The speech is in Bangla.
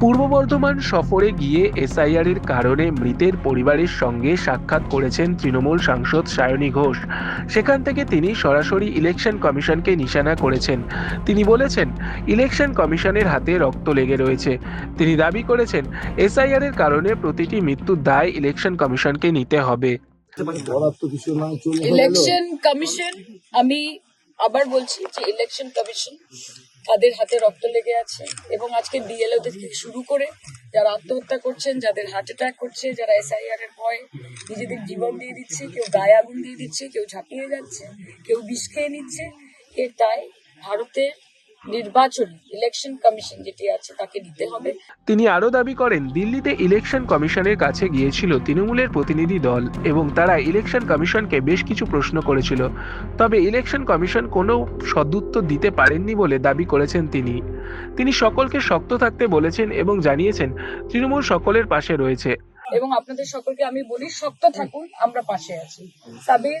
পূর্ব বর্ধমান সফরে গিয়ে এসআইআর এর কারণে মৃতের পরিবারের সঙ্গে সাক্ষাৎ করেছেন তৃণমূল সাংসদ সায়নী ঘোষ। সেখান থেকে তিনি সরাসরি ইলেকশন কমিশনকে নিশানা করেছেন। তিনি বলেছেন ইলেকশন কমিশনের হাতে রক্ত লেগে রয়েছে। তিনি দাবি করেছেন এসআইআর এর কারণে প্রতিটি মৃত্যুর দায় ইলেকশন কমিশনকে নিতে হবে। ইলেকশন কমিশন আমি আবার বলছি যে ইলেকশন কমিশন তাদের হাতে রক্ত লেগে আছে এবং আজকে ডিএলও থেকে শুরু করে যারা আত্মহত্যা করছেন, যাদের হার্ট অ্যাটাক করছে, যারা এসআইআর এর ভয়ে নিজেদের জীবন দিয়ে দিচ্ছে, কেউ গায়ে আগুন দিয়ে দিচ্ছে, কেউ ঝাঁপিয়ে যাচ্ছে, কেউ বিষ খেয়ে নিচ্ছে, এটাই ভারতের নির্বাচন ইলেকশন কমিশন যেটি আছে তাকে দিতে হবে। তিনি আরও দাবি করেন দিল্লিতে ইলেকশন কমিশনের কাছে গিয়েছিল তৃণমূলের প্রতিনিধি দল এবং তারা ইলেকশন কমিশনকে বেশ কিছু প্রশ্ন করেছিল। তবে ইলেকশন কমিশন কোনো সদুত্তর দিতে পারেননি বলে দাবি করেছেন তিনি। তিনি সকলকে শক্ত থাকতে বলেছেন এবং জানিয়েছেন তৃণমূল সকলের পাশে রয়েছে। এবং আপনাদের সকলকে আমি বলি শক্ত থাকুন আমরা পাশে আছি। সাবির